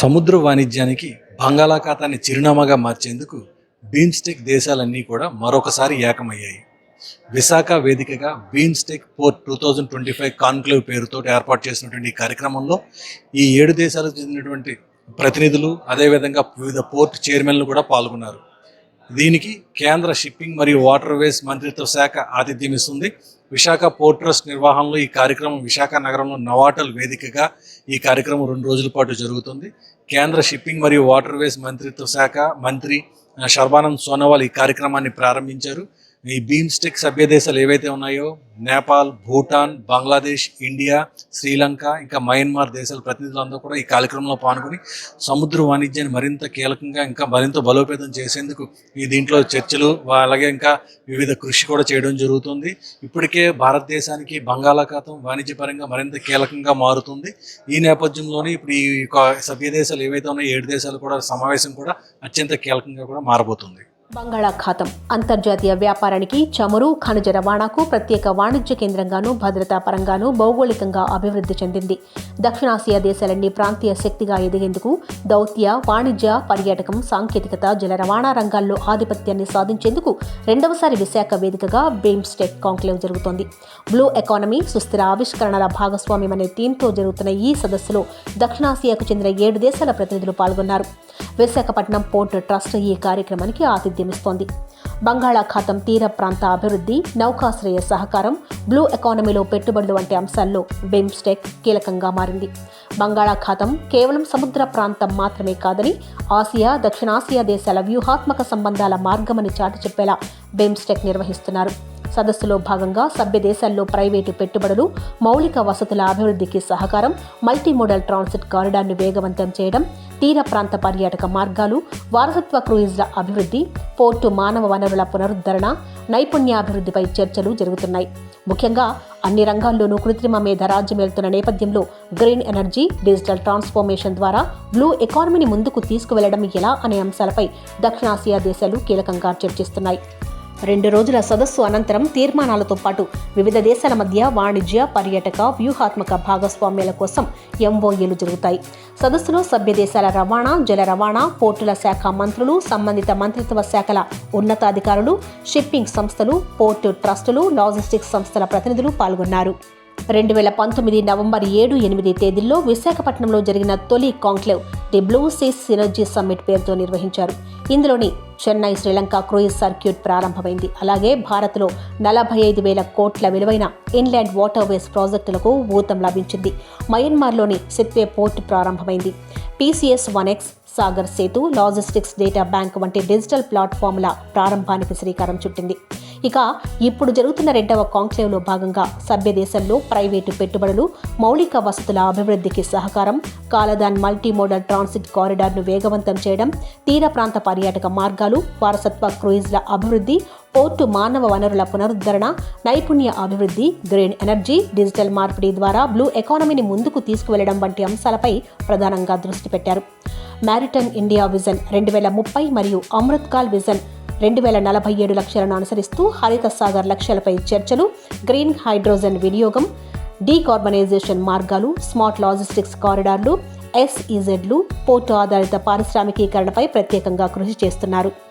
సముద్ర వాణిజ్యానికి బంగాళాఖాతాన్ని చిరునామాగా మార్చేందుకు బీమ్స్టెక్ దేశాలన్నీ కూడా మరొకసారి ఏకమయ్యాయి. విశాఖ వేదికగా BIMSTEC port two thousand twenty five conclave పేరుతో ఏర్పాటు చేసినటువంటి ఈ కార్యక్రమంలో ఈ ఏడు దేశాలకు చెందినటువంటి ప్రతినిధులు అదేవిధంగా వివిధ పోర్ట్ చైర్మన్లు కూడా పాల్గొన్నారు. దీనికి కేంద్ర షిప్పింగ్ మరియు వాటర్వేస్ మంత్రిత్వ శాఖ ఆతిథ్యం ఇస్తుంది విశాఖ పోర్ట్ ట్రస్ట్ నిర్వహణలో ఈ కార్యక్రమం విశాఖ నగరంలో నవాటల్ వేదికగా ఈ కార్యక్రమం రెండు రోజుల పాటు జరుగుతుంది. కేంద్ర షిప్పింగ్ మరియు వాటర్వేస్ మంత్రిత్వ శాఖ మంత్రి ఆ, శర్బానంద్ సోనోవాల్ ఈ కార్యక్రమాన్ని ప్రారంభించారు. ఈ బీమ్స్టెక్ సభ్య దేశాలు ఏవైతే ఉన్నాయో నేపాల్ భూటాన్ బంగ్లాదేశ్ ఇండియా శ్రీలంక ఇంకా మయన్మార్ దేశాల ప్రతినిధులందరూ కూడా ఈ కార్యక్రమంలో పాల్గొని సముద్ర వాణిజ్యాన్ని మరింత కీలకంగా ఇంకా మరింత బలోపేతం చేసేందుకు ఈ దీంట్లో చర్చలు అలాగే ఇంకా వివిధ కృషి కూడా చేయడం జరుగుతుంది. ఇప్పటికే భారతదేశానికి బంగాళాఖాతం వాణిజ్యపరంగా మరింత కీలకంగా మారుతుంది. ఈ నేపథ్యంలోనే ఇప్పుడు ఈ యొక్క సభ్య దేశాలు ఏవైతే ఉన్నాయో ఏడు దేశాలు కూడా సమావేశం కూడా అత్యంత కీలకంగా కూడా మారబోతుంది. బంగాళాఖాతం. అంతర్జాతీయ వ్యాపారానికి చమురు ఖనిజ రవాణాకు ప్రత్యేక వాణిజ్య కేంద్రంగానూ భద్రతా పరంగాను భౌగోళికంగా అభివృద్ధి చెందింది. దక్షిణాసియా దేశాలన్నీ ప్రాంతీయ శక్తిగా ఎదిగేందుకు దౌత్య వాణిజ్య పర్యాటకం సాంకేతికత జల రవాణా రంగాల్లో ఆధిపత్యాన్ని సాధించేందుకు రెండవసారి విశాఖ వేదికగా బీమ్స్టెక్ కాంక్లేవ్ జరుగుతోంది. బ్లూ ఎకానమీ సుస్థిర ఆవిష్కరణల భాగస్వామ్యం అనే థీమ్తో జరుగుతున్న ఈ సదస్సులో దక్షిణాసియాకు చెందిన ఏడు దేశాల ప్రతినిధులు పాల్గొన్నారు. విశాఖపట్నం పోర్ట్ ట్రస్ట్ ఈ కార్యక్రమానికి ఆతిథ్యమిస్తోంది. బంగాళాఖాతం తీర ప్రాంత అభివృద్ధి నౌకాశ్రయ సహకారం బ్లూ ఎకానమీలో పెట్టుబడులు వంటి అంశాల్లో బిమ్స్టెక్ కీలకంగా మారింది. బంగాళాఖాతం కేవలం సముద్ర ప్రాంతం మాత్రమే కాదని ఆసియా దక్షిణాసియా దేశాల వ్యూహాత్మక సంబంధాల మార్గమని చాటి చెప్పేలా బిమ్స్టెక్ నిర్వహిస్తున్నారు. సదస్సులో భాగంగా సభ్య దేశాల్లో ప్రైవేటు పెట్టుబడులు మౌలిక వసతుల అభివృద్ధికి సహకారం మల్టీమోడల్ ట్రాన్సిట్ కారిడార్ను వేగవంతం చేయడం తీర ప్రాంత పర్యాటక మార్గాలు వారసత్వ క్రూయిజ్ల అభివృద్ధి పోర్టు మానవ వనరుల పునరుద్ధరణ నైపుణ్యాభివృద్ధిపై చర్చలు జరుగుతున్నాయి. ముఖ్యంగా అన్ని రంగాల్లోనూ కృత్రిమ మేధ రాజ్యమేలుతున్న నేపథ్యంలో గ్రీన్ ఎనర్జీ డిజిటల్ ట్రాన్స్ఫర్మేషన్ ద్వారా బ్లూ ఎకానమీని ముందుకు తీసుకువెళ్ళడం ఎలా అనే అంశాలపై దక్షిణాసియా దేశాలు కీలకంగా చర్చిస్తున్నాయి. రెండు రోజుల సదస్సు అనంతరం తీర్మానాలతో పాటు వివిధ దేశాల మధ్య వాణిజ్య పర్యాటక వ్యూహాత్మక భాగస్వామ్యాల కోసం ఎంఓఏలు జరుగుతాయి. సదస్సులో సభ్య దేశాల రవాణా జల రవాణా పోర్టుల శాఖ మంత్రులు సంబంధిత మంత్రిత్వ శాఖల ఉన్నతాధికారులు షిప్పింగ్ సంస్థలు పోర్టు ట్రస్టులు లాజిస్టిక్స్ సంస్థల ప్రతినిధులు పాల్గొన్నారు. రెండు వేల పంతొమ్మిది నవంబర్ ఏడు ఎనిమిది తేదీల్లో విశాఖపట్నంలో జరిగిన తొలి conclave the blue seas synergy summit పేరుతో నిర్వహించారు. ఇందులోని చెన్నై శ్రీలంక క్రూయిజ్ సర్క్యూట్ ప్రారంభమైంది. అలాగే భారత్లో నలభై ఐదు వేల కోట్ల విలువైన ఇన్లాండ్ వాటర్వేస్ ప్రాజెక్టులకు ఊతం లభించింది. మయన్మార్లోని సిత్వే పోర్ట్ ప్రారంభమైంది. PCS one X Sagar Setu logistics data bank వంటి డిజిటల్ ప్లాట్ఫామ్ల ప్రారంభానికి శ్రీకారం చుట్టింది. ఇక ఇప్పుడు జరుగుతున్న రెండవ కాంక్లేవ్లో భాగంగా సభ్య దేశంలో ప్రైవేటు పెట్టుబడులు మౌలిక వసతుల అభివృద్ధికి సహకారం కాలదాన్ మల్టీమోడల్ ట్రాన్సిట్ కారిడార్ను వేగవంతం చేయడం తీర ప్రాంత పర్యాటక మార్గాలు వారసత్వ క్రూయిజ్ల అభివృద్ధి పోర్టు మానవ వనరుల పునరుద్ధరణ నైపుణ్య అభివృద్ధి గ్రీన్ ఎనర్జీ డిజిటల్ మార్పిడి ద్వారా బ్లూ ఎకానమీని ముందుకు తీసుకువెళ్ళడం వంటి అంశాలపై ప్రధానంగా దృష్టి పెట్టారు. మ్యారిటైమ్ ఇండియా విజన్ రెండు వేల ముప్పై మరియు అమృత్ కాల్ విజన్ రెండు వేల నలభై ఏడు లక్ష్యాలను అనుసరిస్తూ హరిత సాగర్ లక్ష్యాలపై చర్చలు గ్రీన్ హైడ్రోజన్ వినియోగం డీకార్బనైజేషన్ మార్గాలు స్మార్ట్ లాజిస్టిక్స్ కారిడార్లు ఎస్ఈజెడ్లు పోర్టు ఆధారిత పారిశ్రామికీకరణపై ప్రత్యేకంగా కృషి చేస్తున్నారు.